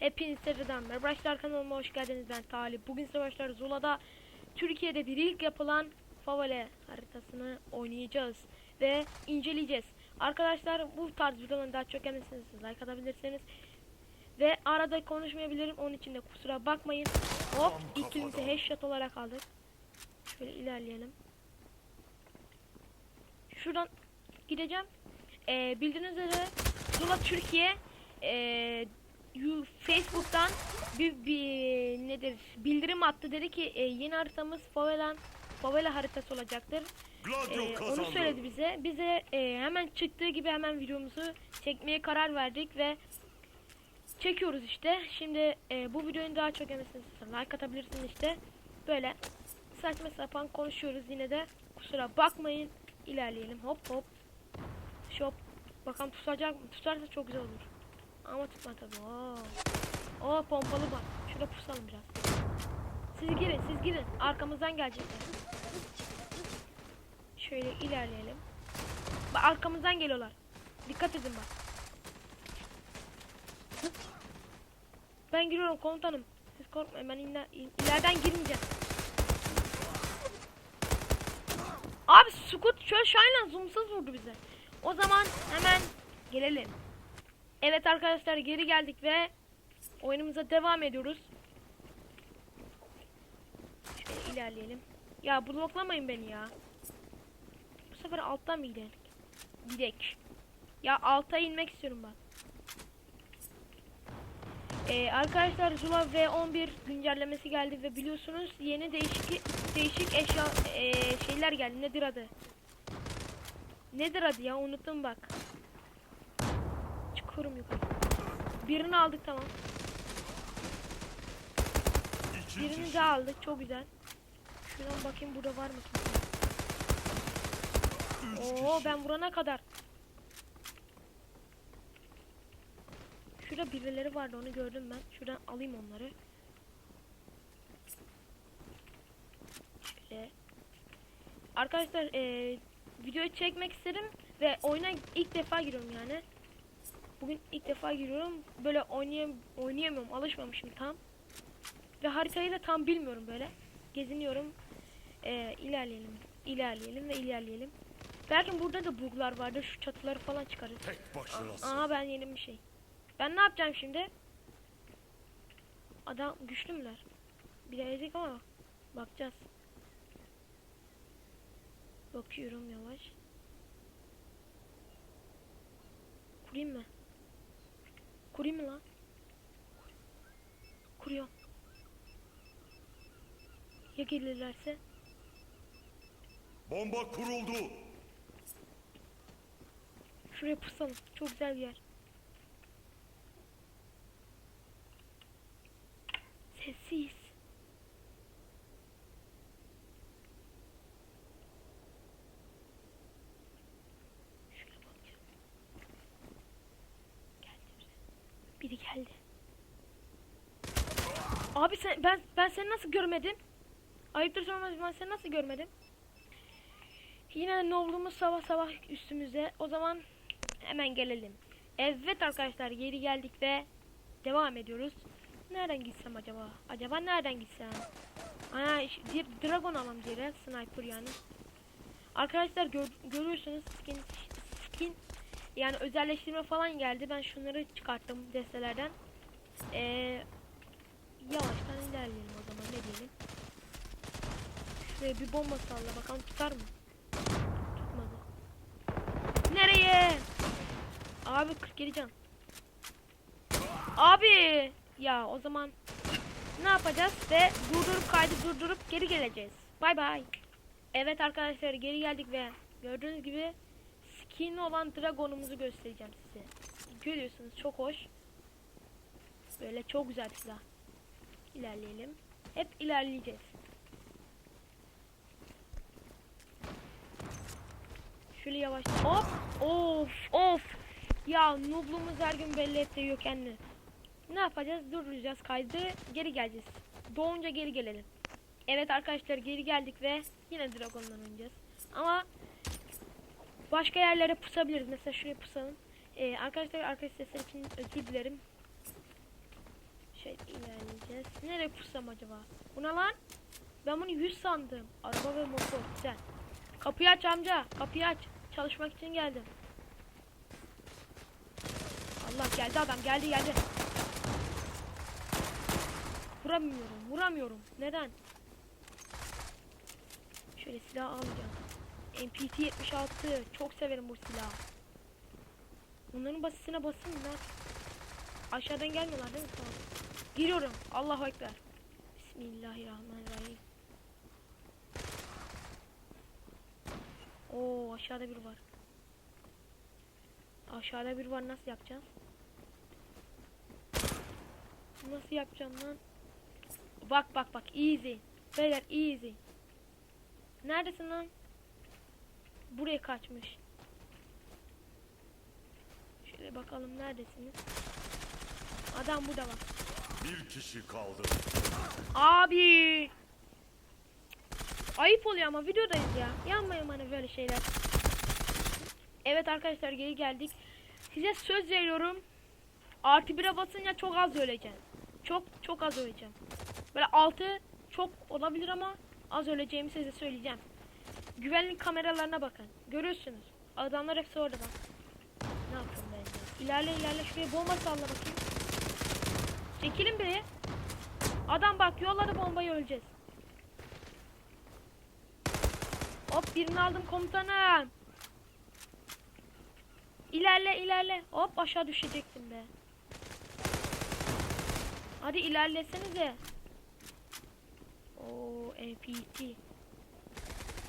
Hepiniz tekrardan merhaba arkadaşlar kanalıma hoş geldiniz ben Talip. Bugün savaşlar Zula'da Türkiye'de bir ilk yapılan favela haritasını oynayacağız ve inceleyeceğiz. Arkadaşlar bu tarz videoların daha çok gelmesini like atabilirsiniz. Ve arada konuşmayabilirim onun için de kusura bakmayın. Hop ikimizi headshot olarak aldık. Şöyle ilerleyelim. Şuradan gideceğim. Ee, bildiğiniz üzere Zula Türkiye ee, Facebook'tan bir, bir nedir bildirim attı dedi ki e, yeni haritamız favela favela haritası olacaktır. E, onu söyledi bize. Bize e, hemen çıktığı gibi hemen videomuzu çekmeye karar verdik ve çekiyoruz işte. Şimdi e, bu videonun daha çok istiyorsan like atabilirsin işte. Böyle saçma sapan konuşuyoruz yine de kusura bakmayın. İlerleyelim hop hop. Şop. Bakalım tutacak mı? Tutarsa çok güzel olur. Ama tutma tabii. Oo. Oo pompalı bak. Şurada pusalım biraz. Siz girin, siz girin. Arkamızdan gelecekler. Şöyle ilerleyelim. Bak arkamızdan geliyorlar. Dikkat edin bak. Ben giriyorum komutanım. Siz korkmayın ben iler, ileriden girmeyeceğim. Abi Scoot şöyle şayla zoomsuz vurdu bize. O zaman hemen gelelim. Evet arkadaşlar geri geldik ve oyunumuza devam ediyoruz. Şöyle ilerleyelim. Ya bloklamayın beni ya. Bu sefer alttan mı gidelim? Gidek. Ya alta inmek istiyorum bak. Ee, arkadaşlar Zula V11 güncellemesi geldi ve biliyorsunuz yeni değişik değişik eşya ee, şeyler geldi. Nedir adı? Nedir adı ya unuttum bak. Çıkıyorum yukarı. Birini aldık tamam. Birini daha aldık çok güzel. Şuradan bakayım burada var mı kimse? Oo ben vurana kadar. Şurada birileri vardı onu gördüm ben. Şuradan alayım onları. Şöyle. Arkadaşlar eee videoyu çekmek istedim ve oyuna ilk defa giriyorum yani. Bugün ilk defa giriyorum. Böyle oynayam oynayamıyorum. Alışmamışım tam. Ve haritayı da tam bilmiyorum böyle. Geziniyorum. Eee ilerleyelim. İlerleyelim ve ilerleyelim. Belki burada da buglar vardır. Şu çatıları falan çıkarız. Aa ben yeni bir şey. Ben ne yapacağım şimdi? Adam güçlü müler? Bir de ezik ama bakacağız. Bakıyorum yavaş. Kurayım mı? Kurayım mı lan? Kuruyorum. Ya gelirlerse? Bomba kuruldu. Şuraya pusalım. Çok güzel bir yer. Sessiz. Şöyle bakacağım. Geldi biri. Biri geldi. Abi sen ben ben seni nasıl görmedim? Ayıptır sormaz ben seni nasıl görmedim? Yine nobluğumuz sabah sabah üstümüzde. O zaman hemen gelelim. Evet arkadaşlar geri geldik ve devam ediyoruz. Nereden gitsem acaba? Acaba nereden gitsem? Bir dragon alalım diye sniper yani. Arkadaşlar gör, görüyorsunuz skin yani özelleştirme falan geldi. Ben şunları çıkarttım destelerden. Ee, yavaştan ilerleyelim o zaman ne diyelim. Şuraya bir bomba salla bakalım tutar mı? Tutmadı. Nereye? Abi 47 can. Abi ya o zaman ne yapacağız ve durdurup kaydı durdurup geri geleceğiz. Bay bay. Evet arkadaşlar geri geldik ve gördüğünüz gibi skin olan dragonumuzu göstereceğim size. Görüyorsunuz çok hoş. Böyle çok güzel silah. İlerleyelim. Hep ilerleyeceğiz. Şöyle yavaş. Hop. Of of. Ya noobluğumuz her gün belli ettiriyor kendini. Ne yapacağız? Durduracağız kaydı. Geri geleceğiz. Doğunca geri gelelim. Evet arkadaşlar geri geldik ve yine Dragon'dan oynayacağız. Ama başka yerlere pusabiliriz. Mesela şuraya pusalım. Ee, arkadaşlar arkadaş için özür dilerim. gideceğiz. Nereye kursam acaba? Bu ne lan? Ben bunu 100 sandım. Araba ve motor. Güzel. Kapıyı aç amca. Kapıyı aç. Çalışmak için geldim. Allah geldi adam. Geldi geldi. Vuramıyorum. Vuramıyorum. Neden? Şöyle silah alacağım. MPT 76. Çok severim bu silahı. Bunların basisine basın lan. Aşağıdan gelmiyorlar değil mi? Tamam. Giriyorum. Allahu Ekber. Bismillahirrahmanirrahim. Oo aşağıda bir var. Aşağıda bir var nasıl yapacağız? Nasıl yapacağım lan? Bak bak bak easy. Beyler easy. Neredesin lan? Buraya kaçmış. Şöyle bakalım neredesiniz? Adam burada var. Bir kişi kaldı. Abi. Ayıp oluyor ama videodayız ya. Yanmayın bana böyle şeyler. Evet arkadaşlar geri geldik. Size söz veriyorum. Artı 1'e basınca çok az öleceğim. Çok çok az öleceğim. Böyle 6 çok olabilir ama az öleceğimi size söyleyeceğim. Güvenlik kameralarına bakın. Görüyorsunuz. Adamlar hepsi orada. Ne yaptım ben? İlerle ilerle şuraya bomba salla bakayım. Çekilin biri. Adam bak yolladı bombayı öleceğiz. Hop birini aldım komutanım. İlerle ilerle. Hop aşağı düşeceksin be. Hadi ilerlesenize. Oo MPT.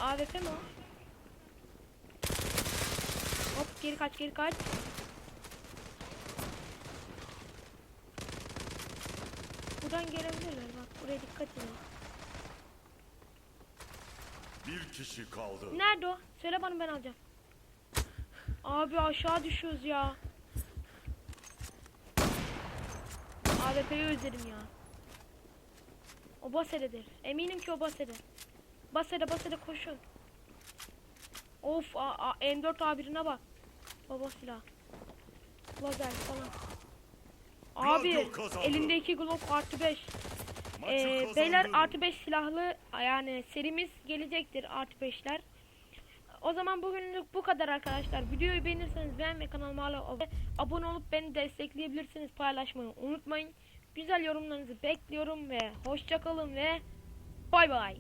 AWP mi o? Hop geri kaç geri kaç. Buradan gelebilirler bak buraya dikkat edin. Bir kişi kaldı. Nerede o? Söyle bana ben alacağım. Abi aşağı düşüyoruz ya. AWP'yi özledim ya. O Basere'dir. Eminim ki o Basere. Basere Basere koşun. Of a, a, M4 A1'ine bak. Baba silah. Lazer falan. Abi elindeki Glock artı 5. Maçı Ee, beyler artı 5 silahlı yani serimiz gelecektir artı 5'ler. O zaman bugünlük bu kadar arkadaşlar. Videoyu beğenirseniz beğen ve kanalıma hala abone olup beni destekleyebilirsiniz. Paylaşmayı unutmayın. Güzel yorumlarınızı bekliyorum ve hoşçakalın ve bay bay.